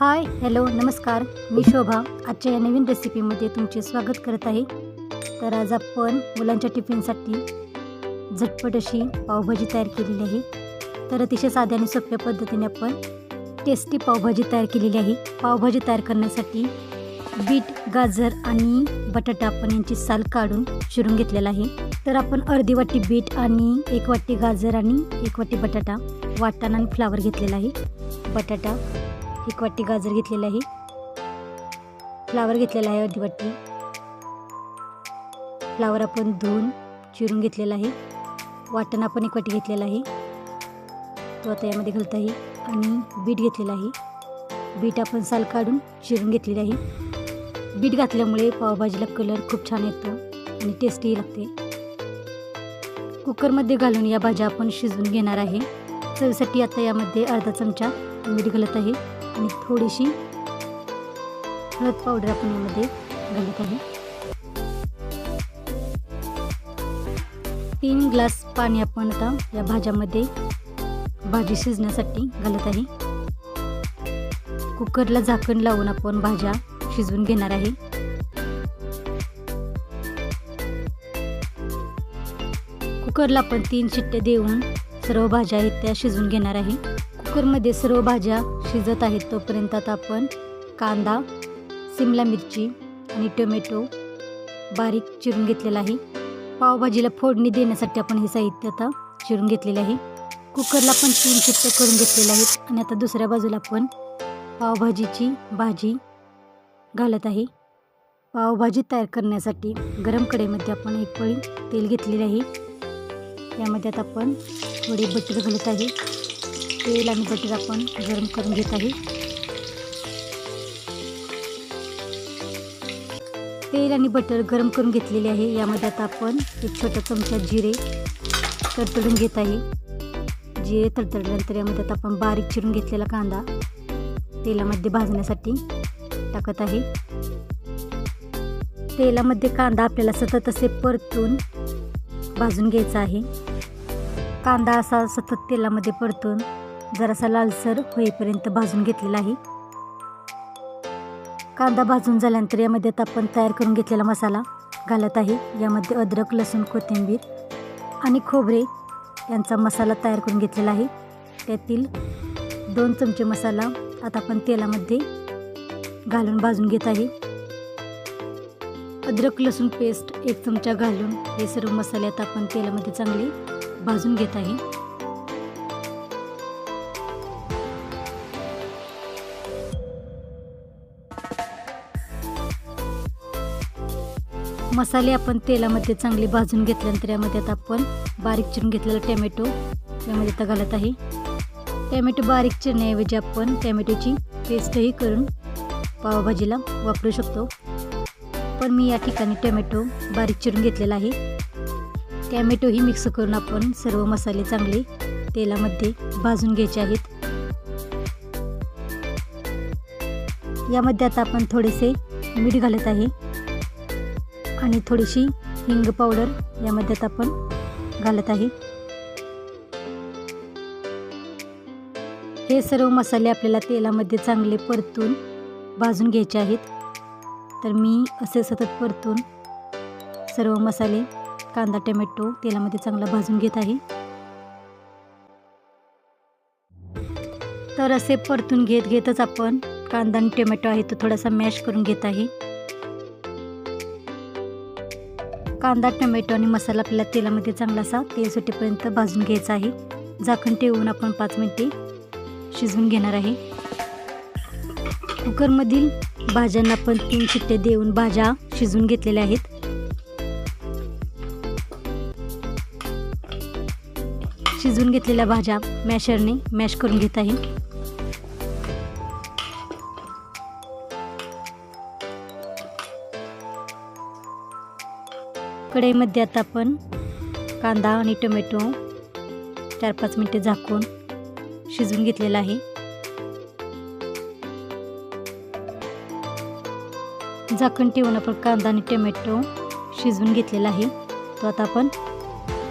Hi hello नमस्कार. मी शोभा. आजच्या या नवीन रेसिपीमध्ये तुमचे स्वागत करत आहे. तर आज आपण मुलांच्या टिफिनसाठी झटपट अशी पावभाजी तयार केलेली आहे. तर अतिशय साध्या आणि सोप्या पद्धतीने आपण टेस्टी पावभाजी तयार केलेली आहे. पावभाजी तयार करण्यासाठी बीट गाजर आणि बटाटा आपण यांची साल काढून चिरून घेतलेला आहे. तर आपण अर्धी वाटी बीट आणि एक वाटी गाजर आणि एक वाटी बटाटा वाटाणा आणि फ्लावर घेतलेला आहे. बटाटा एक वाटी गाजर घेतलेलं आहे. फ्लावर घेतलेला आहे अर्धी वाटी. फ्लावर आपण धुवून चिरून घेतलेला आहे. वाटण आपण एक वाटी घेतलेला आहे. तो आता यामध्ये घालत आहे. आणि बीट घेतलेला आहे. बीट आपण साल काढून चिरून घेतलेली आहे. बीट घातल्यामुळे पावभाजीला कलर खूप छान येतो आणि टेस्टीही लागते. कुकरमध्ये घालून या भाज्या आपण शिजवून घेणार आहे. चवीसाठी आता यामध्ये अर्धा चमचा मीठ घालत आहे. आणि थोडीशी हळद पावडर आपण यामध्ये घालत आहे. तीन ग्लास पाणी आपण आता या भाज्यामध्ये भाजी शिजण्यासाठी घालत आहे. कुकरला झाकण लावून आपण भाज्या शिजवून घेणार आहे. कुकरला आपण तीन शिट्टे देऊन सर्व भाज्या आहेत त्या शिजवून घेणार आहे. कुकरमध्ये सर्व भाज्या शिजत आहेत तोपर्यंत आता आपण कांदा सिमला मिरची आणि टोमॅटो बारीक चिरून घेतलेला आहे. पावभाजीला फोडणी देण्यासाठी आपण हे साहित्य आता चिरून घेतलेले आहे. कुकरला पण तीन शिट्टे करून घेतलेले आहेत आणि आता दुसऱ्या बाजूला आपण पावभाजीची भाजी घालत आहे. पावभाजी तयार करण्यासाठी गरम कढईमध्ये आपण एक पळी तेल घेतलेले आहे. यामध्ये आता आपण थोडे बटर घालत आहे. तेल आणि बटर आपण गरम करून घेत आहे. तेल आणि बटर गरम करून घेतलेले आहे. यामध्ये आता आपण एक छोटा चमचा जिरे तडतडून घेत आहे. जिरे तडतडल्यानंतर यामध्ये आता आपण बारीक चिरून घेतलेला कांदा तेलामध्ये भाजण्यासाठी टाकत आहे. तेलामध्ये कांदा आपल्याला सतत असे परतून भाजून घ्यायचा आहे. कांदा असा सतत तेलामध्ये परतून जरासा लालसर होईपर्यंत भाजून घेतलेला आहे. कांदा भाजून झाल्यानंतर यामध्ये आता आपण तयार करून घेतलेला मसाला घालत आहे. यामध्ये अद्रक लसूण कोथिंबीर आणि खोबरे यांचा मसाला तयार करून घेतलेला आहे. त्यातील दोन चमचे मसाला आता आपण तेलामध्ये घालून भाजून घेत आहे. अद्रक लसूण पेस्ट एक चमचा घालून हे सर्व मसाले आता आपण तेलामध्ये चांगले भाजून घेत आहे. मसाले आपण तेलामध्ये चांगले भाजून घेतल्यानंतर यामध्ये आता आपण बारीक चिरून घेतलेला टॅमॅटो यामध्ये आता घालत आहे. टॅमॅटो बारीक चिरण्याऐवजी आपण टॅमॅटोची पेस्टही करून पावभाजीला वापरू शकतो. पण मी या ठिकाणी टोमॅटो बारीक चिरून घेतलेला आहे. टॅमॅटोही मिक्स करून आपण सर्व मसाले चांगले तेलामध्ये भाजून घ्यायचे आहेत. यामध्ये आता आपण थोडेसे मीठ घालत आहे. आणि थोडीशी हिंग पावडर यामध्ये आपण घालत आहे. हे सर्व मसाले आपल्याला तेलामध्ये चांगले परतून भाजून घ्यायचे आहेत. तर मी असे सतत परतून सर्व मसाले कांदा टोमॅटो तेलामध्ये चांगला भाजून घेत आहे. तर असे परतून घेत घेतच आपण कांदा आणि टोमॅटो आहे तो थोडासा मॅश करून घेत आहे. कांदा टोमॅटो आणि मसाला आपल्याला तेलामध्ये चांगला असा तेल सुटेपर्यंत भाजून घ्यायचा आहे. झाकण ठेवून आपण पाच मिनटे शिजवून घेणार आहे. कुकरमधील भाज्यांना आपण तीन शिट्टे देऊन भाज्या शिजवून घेतलेल्या आहेत. शिजवून घेतलेल्या भाज्या मॅशरने मॅश करून घेत आहे. कढईमध्ये आता आपण कांदा आणि टोमॅटो चार पाच मिनटे झाकून शिजवून घेतलेला आहे. झाकण ठेवून आपण कांदा आणि टोमॅटो शिजवून घेतलेला आहे. तो आता आपण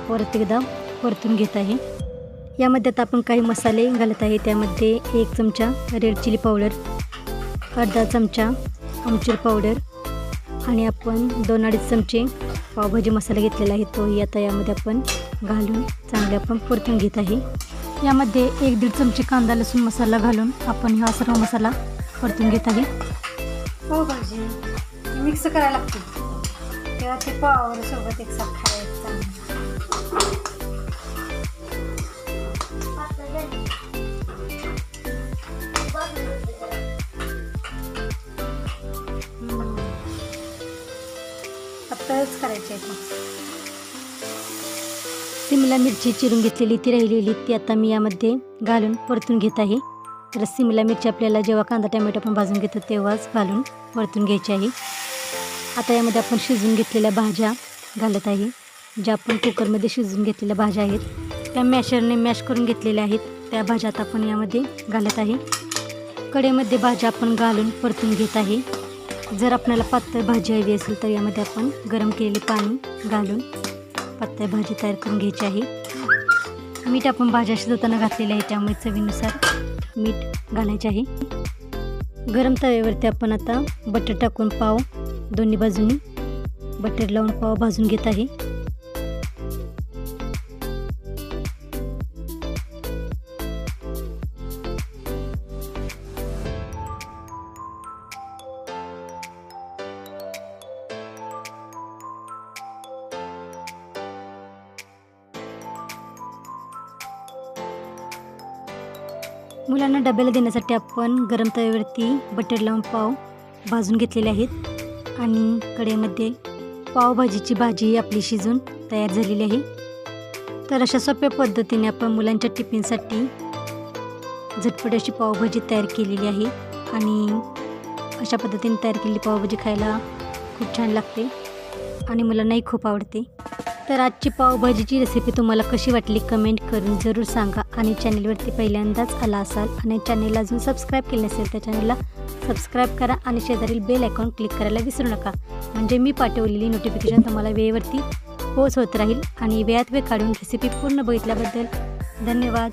परत एकदा परतून घेत आहे. यामध्ये आता आपण काही मसाले घालत आहे. त्यामध्ये एक चमचा रेड चिली पावडर अर्धा चमचा आमचूर पावडर आणि आपण दोन अडीच चमचे पावभाजी मसाला घेतलेला आहे तो आता यामध्ये आपण घालून चांगले आपण परतून घेत आहे. यामध्ये एक दीड चमचे कांदा लसूण मसाला घालून आपण हा सर्व मसाला परतून घेत आहे. पावभाजी मिक्स करायला लागते. तेव्हा ते पावावर सोबत एक साथ खायचं. पातळच करायचे आहेत सिमला मिरची चिरून घेतलेली ती राहिलेली ती आता मी यामध्ये घालून परतून घेत आहे. तर सिमला मिरची आपल्याला जेव्हा कांदा टमॅटो आपण भाजून घेतो तेव्हाच घालून परतून घ्यायची आहे. आता यामध्ये आपण शिजवून घेतलेल्या भाज्या घालत आहे ज्या आपण कुकरमध्ये शिजून घेतलेल्या भाज्या आहेत. त्या मॅशरने मॅश करून घेतलेल्या आहेत. त्या भाज्या आता आपण यामध्ये घालत आहे. कडेमध्ये भाज्या आपण घालून परतून घेत आहे. जर आपल्याला पातळ भाजी हवी असेल तर यामध्ये आपण गरम केलेले पाणी घालून पातळ भाजी तयार करून घ्यायची आहे. मीठ आपण भाज्या शिजवताना घातलेले आहे त्यामुळे चवीनुसार मीठ घालायचे आहे. गरम तव्यावरती आपण आता बटर टाकून पाव दोन्ही बाजूनी बटर लावून पाव भाजून घेत आहे. मुलांना डब्याला देण्यासाठी आपण गरम तव्यावरती बटर लावून पाव भाजून घेतलेले आहेत. आणि कढईमध्ये पावभाजीची भाजी आपली शिजून तयार झालेली आहे. तर अशा सोप्या पद्धतीने आपण मुलांच्या टिफिनसाठी झटपट अशी पावभाजी तयार केलेली आहे. आणि अशा पद्धतीने तयार केलेली पावभाजी खायला खूप छान लागते. आणि मुलांनाही खूप आवडते. तर आजची पावभाजीची रेसिपी तुम्हाला कशी वाटली कमेंट करून जरूर सांगा. आणि चॅनेलवरती पहिल्यांदाच आला असाल आणि चॅनेलला अजून सबस्क्राईब केले नसेल तर चॅनेलला सबस्क्राईब करा आणि शेजारील बेल आयकॉन क्लिक करायला विसरू नका. म्हणजे मी पाठवलेली नोटिफिकेशन तुम्हाला वेळेवरती पोच होत राहील आणि वेळात वेळ काढून रेसिपी पूर्ण बघितल्याबद्दल धन्यवाद.